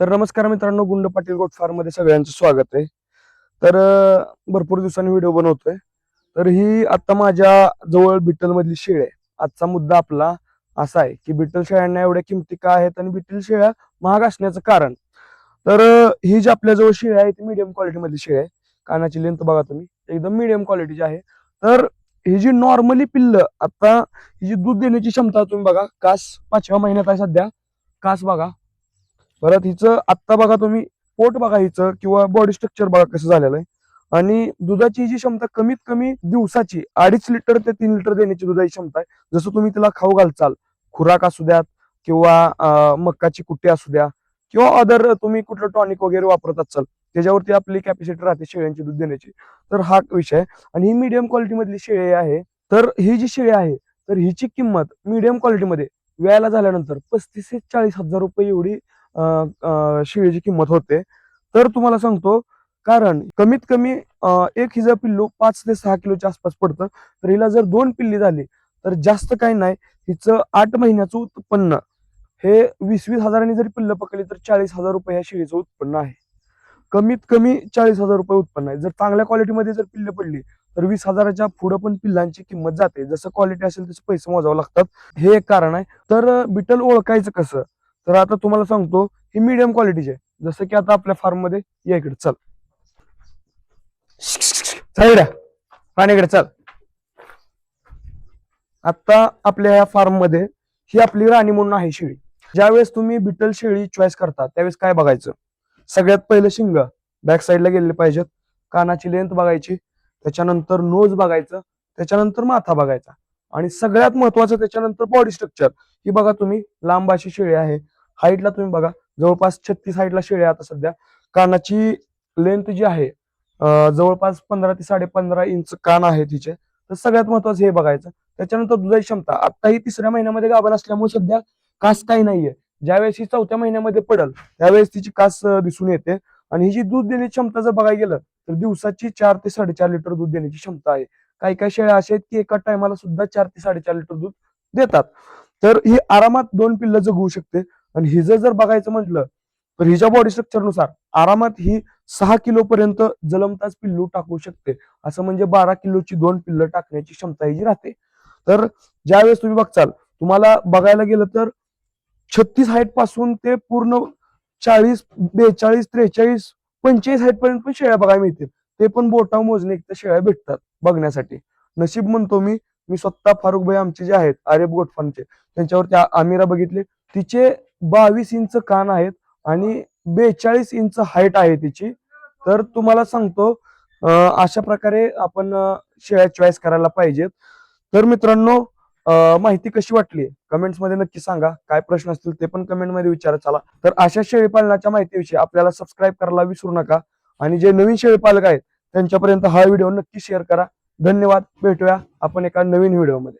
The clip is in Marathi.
तर नमस्कार मित्रांनो गुंड पाटील गोट फार्ममध्ये सगळ्यांचं स्वागत आहे. तर भरपूर दिवसांनी व्हिडिओ बनवतोय. तर ही आता माझ्या जवळ बिटल मधली शेळ आहे. आजचा मुद्दा आपला असा आहे की बिटल शेळ्यांना एवढ्या किमती का आहेत आणि बिटल शेळ्या महाग असण्याचं कारण? तर ही जी आपल्या जवळ शेळ्या आहे ती मीडियम क्वालिटी मधली शेळ आहे. कानाची लेंथ बघा तुम्ही. एकदम मीडियम क्वालिटीची आहे. तर ही जी नॉर्मली पिल्ल आता ही जी दूध देण्याची क्षमता तुम्ही बघा कास पाचव्या महिन्यात आहे सध्या. कास बघा. परत हिचं आत्ता बघा तुम्ही पोट बघा हिचं किंवा बॉडी स्ट्रक्चर बघा कसं झालेलं आहे. आणि दुधाची जी क्षमता कमीत कमी दिवसाची अडीच लिटर ते तीन लिटर देण्याची दुधाची क्षमता आहे. जसं तुम्ही तिला खाऊ घालचाल खुराक असू द्यात किंवा मक्काची कुट्टी असू द्या किंवा अदर तुम्ही कुठलं टॉनिक वगैरे वापरत असाल त्याच्यावरती आपली कॅपॅसिटी राहते शेळ्यांची दूध देण्याची. तर हा विषय आणि ही मिडियम क्वालिटी मधली शेळी आहे. तर ही जी शेळी आहे तर हिची किंमत मिडियम क्वालिटीमध्ये व्यायला झाल्यानंतर पस्तीस ते चाळीस हजार रुपये एवढी शेळीची किंमत होते. तर तुम्हाला सांगतो कारण कमीत कमी एक हिचं पिल्लू पाच ते सहा किलोच्या आसपास पडतं. तर हिला जर दोन पिल्ली झाली तर जास्त काही नाही. हिचं आठ महिन्याचं उत्पन्न हे वीस वीस हजारांनी जरी पिल्लं पकडली तर चाळीस हजार रुपये ह्या शेळीचं उत्पन्न आहे. कमीत कमी चाळीस हजार रुपये उत्पन्न आहे. जर चांगल्या क्वालिटीमध्ये जर पिल्ल पडली तर वीस हजाराच्या पुढं पण पिल्लांची किंमत जाते. जसं क्वालिटी असेल तसे पैसे मोजावे लागतात. हे एक कारण आहे. तर बिटल ओळखायचं कसं? तर आता तुम्हाला सांगतो ही मिडियम क्वालिटीची आहे. जसं की आता आपल्या फार्ममध्ये या इकडे चल. चल इकडे. पाण्याकडे चल. आता आपल्या या फार्ममध्ये ही आपली राणी म्हणून आहे शेळी. ज्यावेळेस तुम्ही बिटल शेळी चॉईस करता त्यावेळेस काय बघायचं? सगळ्यात पहिलं शिंग. बॅक साईडला गेलेले पाहिजेत. कानाची लेंथ बघायची. त्याच्यानंतर नोज बघायचं. त्याच्यानंतर माथा बघायचा. आणि सगळ्यात महत्वाचं त्याच्यानंतर बॉडी स्ट्रक्चर ही बघा तुम्ही लांब अशी शेळी आहे. हाईटला तुम्ही बघा. जवळपास छत्तीस हाईटला शेळी आता सध्या. कानाची लेंथ जी आहे जवळपास पंधरा ते साडे पंधरा इंच कान आहे तिचे. तर सगळ्यात महत्वाचं हे बघायचं. त्याच्यानंतर दुधाची क्षमता. आता तिसऱ्या महिन्यामध्ये गाभण असल्यामुळे सध्या कास काही नाहीये. ज्यावेळेस ही चौथ्या महिन्यामध्ये पडल त्यावेळेस तिची कास दिसून येते. आणि ही जी दूध देण्याची क्षमता जर बघायला गेलं तर दिवसाची चार ते साडेचार लिटर दूध देण्याची क्षमता आहे. काही काही शेळ्या अशा आहेत की एका टायमाला सुद्धा चार ते साडेचार लिटर दूध देतात. तर ही आरामात दोन पिल्ल जगवू शकते. आणि हिजं जर बघायचं म्हटलं तर हिच्या बॉडी स्ट्रक्चरनुसार आरामात ही सहा किलो पर्यंत जलमताच पिल्लू टाकू शकते. असं म्हणजे बारा किलोची दोन पिल्लं टाकण्याची क्षमता हिची राहते. तर ज्यावेळेस तुम्ही बघचाल तुम्हाला बघायला गेलं तर छत्तीस हाईटपासून ते पूर्ण चाळीस बेचाळीस त्रेचाळीस पंचेचाळीस हाईट पर्यंत पण शेळ्या बघायला मिळतील. ते पण बोटाव मोजणे तर शेळ्या भेटतात बघण्यासाठी. नशीब म्हणतो मी मी स्वतः फारुख भाई आमचे जे आहेत आरेब गोटफानचे त्यांच्यावरती आमिरा बघितले. तिचे बावीस इंच कान आहेत आणि बेचाळीस इंच हाईट आहे तिची. तर तुम्हाला सांगतो अशा प्रकारे आपण शेळ्या चॉईस करायला पाहिजेत. तर मित्रांनो माहिती कशी वाटली? कमेंट्समध्ये नक्की सांगा. काय प्रश्न असतील ते पण कमेंटमध्ये विचारा. चला. तर अशा शेळी पालनाच्या माहितीविषयी आपल्याला सबस्क्राईब करायला विसरू नका. आणि जे नवीन शेळी पालक आहेत त्यांच्यापर्यंत हा व्हिडिओ नक्की शेअर करा. धन्यवाद. भेटूया आपण एका नवीन व्हिडिओमध्ये.